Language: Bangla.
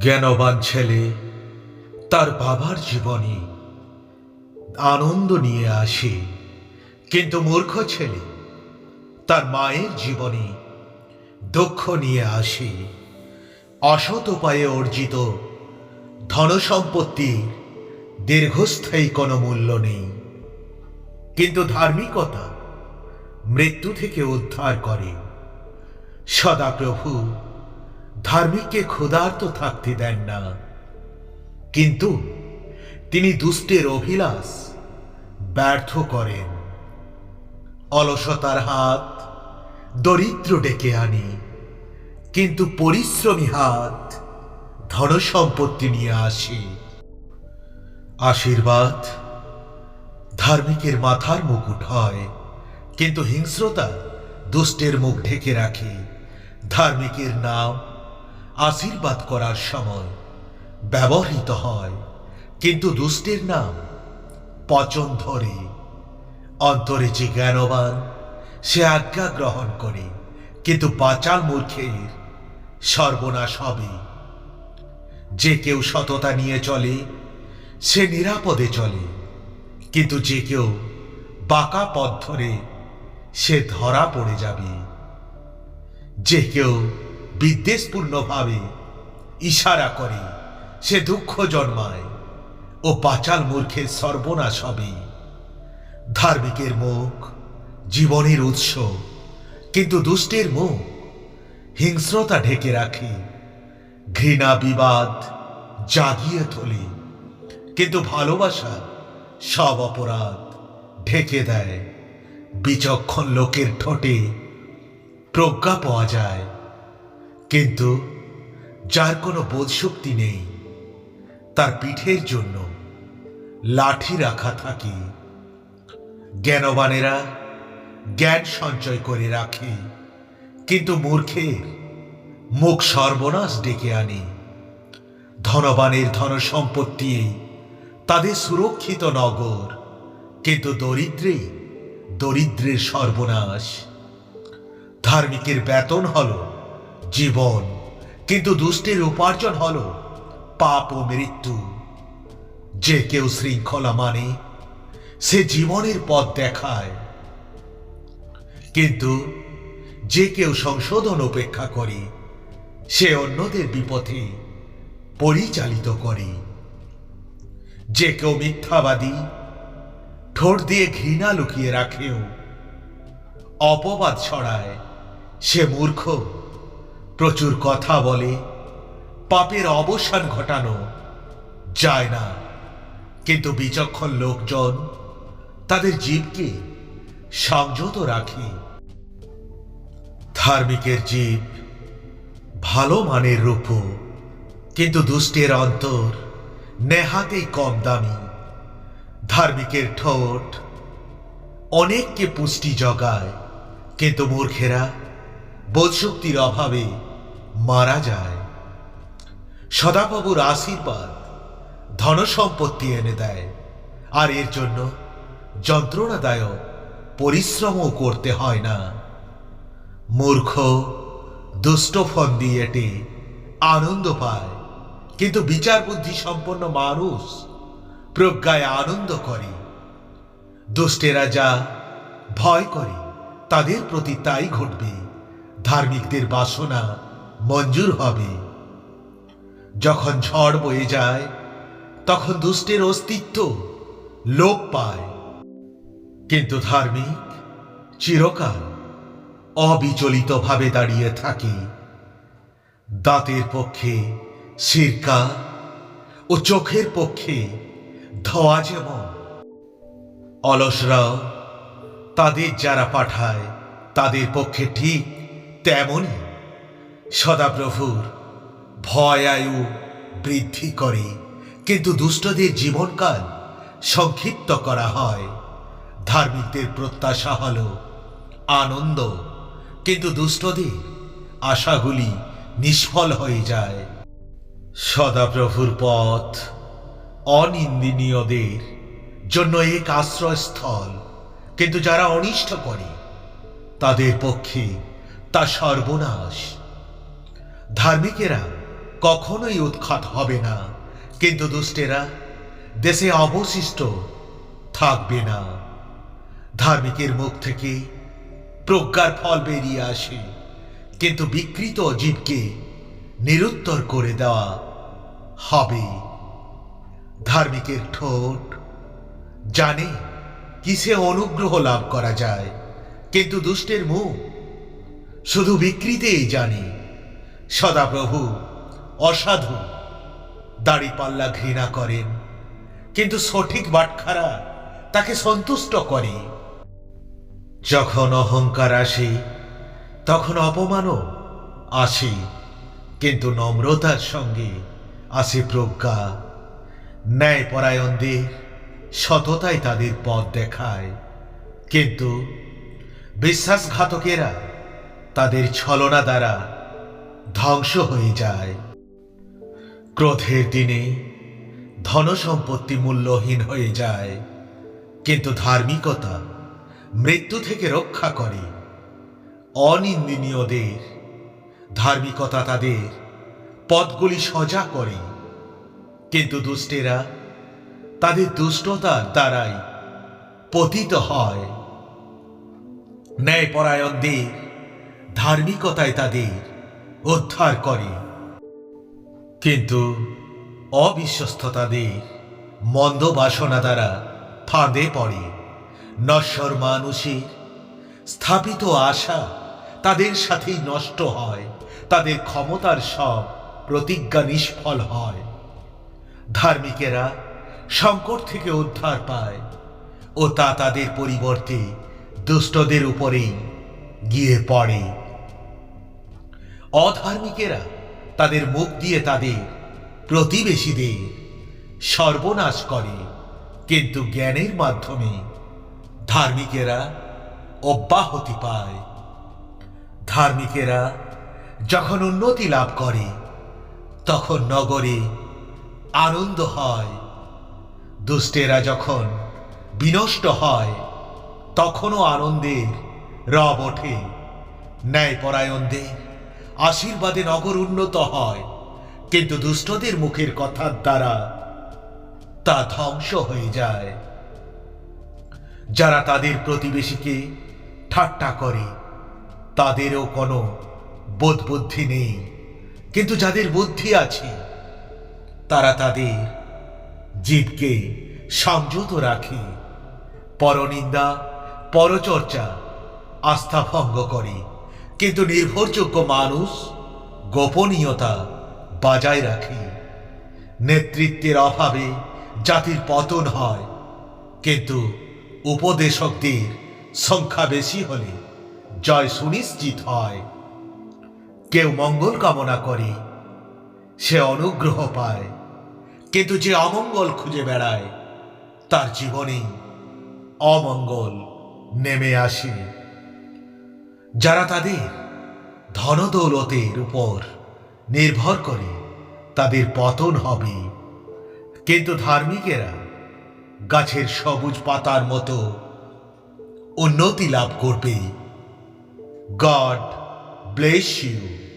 জ্ঞানবান ছেলে, তার বাবার জীবনে আনন্দ নিয়ে আসে। কিন্তু মূর্খ ছেলে, তার মায়ের জীবনে দুঃখ নিয়ে আসে। অসৎ উপায়ে অর্জিত ধনসম্পত্তির দীর্ঘস্থায়ী কোনো মূল্য নেই। কিন্তু ধার্মিকতা মৃত্যু থেকে উদ্ধার করে। সদাপ্রভু ধার্মিককে ক্ষুধার্ত থাকতে দেন না। কিন্তু তিনি দুষ্টের অভিলাষ ব্যর্থ করেন। অলসতার হাত দরিদ্র ডেকে আনে, কিন্তু পরিশ্রমী হাত ধন সম্পত্তি নিয়ে আসে। আশীর্বাদ ধার্মিকের মাথার মুকুট হয়, কিন্তু হিংস্রতা দুষ্টের মুখ ঢেকে রাখে। ধার্মিকের নাম আশীর্বাদ করার সময় ব্যবহৃত হয়। কিন্তু দুষ্টের নাম পচন ধরে। অন্তরে যে জ্ঞানবান, সে আজ্ঞা গ্রহণ করে। কিন্তু পাচাল মূর্খের সর্বনাশ হবে। যে কেউ সততা নিয়ে চলে, সে নিরাপদে চলে। কিন্তু যে কেউ বাঁকা পথ ধরে, সে ধরা পড়ে যাবে। যে কেউ বিদ্বেষপূর্ণভাবে ইশারা করে, সে দুঃখ জন্মায় ও পাচাল মূর্খের সর্বনাশ হবে। ধার্মিকের মুখ জীবনের উৎস, কিন্তু দুষ্টের মুখ হিংস্রতা ঢেকে রাখে। ঘৃণা বিবাদ জাগিয়ে তোলে, কিন্তু ভালোবাসা সব অপরাধ ঢেকে দেয়। বিচক্ষণ লোকের ঠোঁটে প্রজ্ঞা পাওয়া যায়। কিন্তু যার কোনো বোধশক্তি নেই, তার পিঠের জন্য লাঠি রাখা থাকে। জ্ঞানবানেরা জ্ঞান সঞ্চয় করে রাখে, কিন্তু মূর্খের মুখ সর্বনাশ ডেকে আনে। ধনবানের ধন সম্পত্তি তাদের সুরক্ষিত নগর, কিন্তু দরিদ্রে দরিদ্রের সর্বনাশ। ধার্মিকের বেতন হল জীবন। কিন্তু দুষ্টের উপার্জন হল পাপ ও মৃত্যু। যে কেউ শৃঙ্খলা মানে সে জীবনের পথ দেখায়। কিন্তু যে কেউ সংশোধন উপেক্ষা করে, সে অন্যদের বিপথে পরিচালিত করে। যে কেউ মিথ্যাবাদী, ঠোঁট দিয়ে ঘৃণা লুকিয়ে রাখেও, অপবাদ ছড়ায়, সে মূর্খ। প্রচুর কথা বলে, পাপের অবসান ঘটানো যায় না। কিন্তু বিচক্ষণ লোকজন তাদের জীবকে সংযত রাখে। ধার্মিকের জীব ভালো মানের রূপ, কিন্তু দুষ্টের অন্তর নেহাতেই কম দামি। ধার্মিকের ঠোঁট অনেককে পুষ্টি জগায়, কিন্তু মূর্খেরা বোধশক্তির অভাবে মারা যায়। সদাবাবুর আশীর্বাদ ধনসম্পত্তি এনে দেয়। আর এর জন্য যন্ত্রণাদায়ক পরিশ্রমও করতে হয় না। মূর্খ, দুষ্ট ফোন দিয়েটে আনন্দ পায়। কিন্তু বিচার বুদ্ধি সম্পন্ন মানুষ প্রজ্ঞায় আনন্দ করে। দুষ্টেরা যা ভয় করে, তাদের প্রতি তাই ঘটবে। ধার্মিকদের বাসনা মঞ্জুর হবে। যখন ঝড় বয়ে যায়, তখন দুষ্টের অস্তিত্ব লোপ পায়। কিন্তু ধার্মিক চিরকাল অবিচলিতভাবে দাঁড়িয়ে থাকে। দাঁতের পক্ষে সিরকা ও চোখের পক্ষে ধোয়া যেমন। অলসরাও তাদের যারা পাঠায়, তাদের পক্ষে ঠিক তেমনই। সদাপ্রভুর ভয় আয়ু বৃদ্ধি করে, কিন্তু দুষ্টদের জীবনকাল সংক্ষিপ্ত করা হয়। ধার্মিকদের প্রত্যাশা হল আনন্দ, কিন্তু দুষ্টদের আশাগুলি নিষ্ফল হয়ে যায়। সদাপ্রভুর পথ অনিন্দিনীয়দের জন্য এক আশ্রয়স্থল, কিন্তু যারা অনিষ্ট করে, তাদের পক্ষে তা সর্বনাশ। ধার্মিকেরা কখনোই উৎখাত হবে না। কিন্তু দুষ্টেরা দেশে অবশিষ্ট থাকবে না। ধার্মিকের মুখ থেকে প্রজ্ঞার ফল বেরিয়ে আসে। কিন্তু বিকৃত জীবকে নিরুত্তর করে দেওয়া হবে। ধার্মিকের ঠোঁট জানে কিসে অনুগ্রহ লাভ করা যায়। কিন্তু দুষ্টের মুখ শুধু বিকৃতেই জানে। সদাপ্রভু, অসাধু। দাড়িপাল্লা ঘৃণা করেন, কিন্তু সঠিক বাটখারা তাকে সন্তুষ্ট করে। যখন অহংকার আসে, তখন অপমানও আসে, কিন্তু নম্রতার সঙ্গে আসে প্রজ্ঞা। ন্যায়পরায়ণদের সততাই তাদের পথ দেখায়, কিন্তু বিশ্বাসঘাতকেরা তাদের ছলনা দ্বারা ধ্বংস হয়ে যায়। ক্রোধের দিনে ধনসম্পত্তি মূল্যহীন হয়ে যায়। কিন্তু ধার্মিকতা মৃত্যু থেকে রক্ষা করে। অনিন্দিনীয়দের ধার্মিকতা তাদের পথগুলি সজা করে। কিন্তু দুষ্টেরা তাদের দুষ্টতার দ্বারাই পতিত হয়। ন্যায়পরায়ণদের ধার্মিকতায় তাদের উদ্ধার করে। কিন্তু অবিশ্বস্ততাদের মন্দ বাসনা দ্বারা ফাঁদে পড়ে। নশ্বর মানুষের স্থাপিত আশা তাদের সাথেই নষ্ট হয়। তাদের ক্ষমতার সব প্রতিজ্ঞা নিষ্ফল হয়। ধার্মিকেরা সংকট থেকে উদ্ধার পায় ও তা তাদের পরিবর্তে দুষ্টদের উপরেই গিয়ে পড়ে। অধার্মিকেরা তাদের মুখ দিয়ে তাদের প্রতিবেশীদের সর্বনাশ করে। কিন্তু জ্ঞানের মাধ্যমে ধার্মিকেরা অব্যাহতি পায়। ধার্মিকেরা যখন উন্নতি লাভ করে, তখন নগরে আনন্দ হয়। দুষ্টেরা যখন বিনষ্ট হয়, তখনও আনন্দের রব ওঠে। ন্যায়পরায়ণদের আশীর্বাদে নগর উন্নত হয়। কিন্তু দুষ্টদের মুখের কথার দ্বারা তা ধ্বংস হয়ে যায়। যারা তাদের প্রতিবেশীকে ঠাট্টা করে, তাদেরও কোনো বোধ বুদ্ধি নেই। কিন্তু যাদের বুদ্ধি আছে, তারা তাদের জীবকে সংযত রাখে, পরনিন্দা, পরচর্চা, আস্থা ভঙ্গ করে। কিন্তু নির্ভরযোগ্য মানুষ গোপনীয়তা বজায় রাখে। নেতৃত্বের অভাবে জাতির পতন হয়, কিন্তু উপদেশকদের সংখ্যা বেশি হলে জয় সুনিশ্চিত হয়। কেউ মঙ্গল কামনা করে, সে অনুগ্রহ পায়, কিন্তু যে অমঙ্গল খুঁজে বেড়ায়, তার জীবনে অমঙ্গল নেমে আসে। যারা তাদের ধনদৌলতের উপর নির্ভর করে, তাদের পতন হবে। কিন্তু ধার্মিকেরা গাছের সবুজ পাতার মতো উন্নতি লাভ করবে। God bless you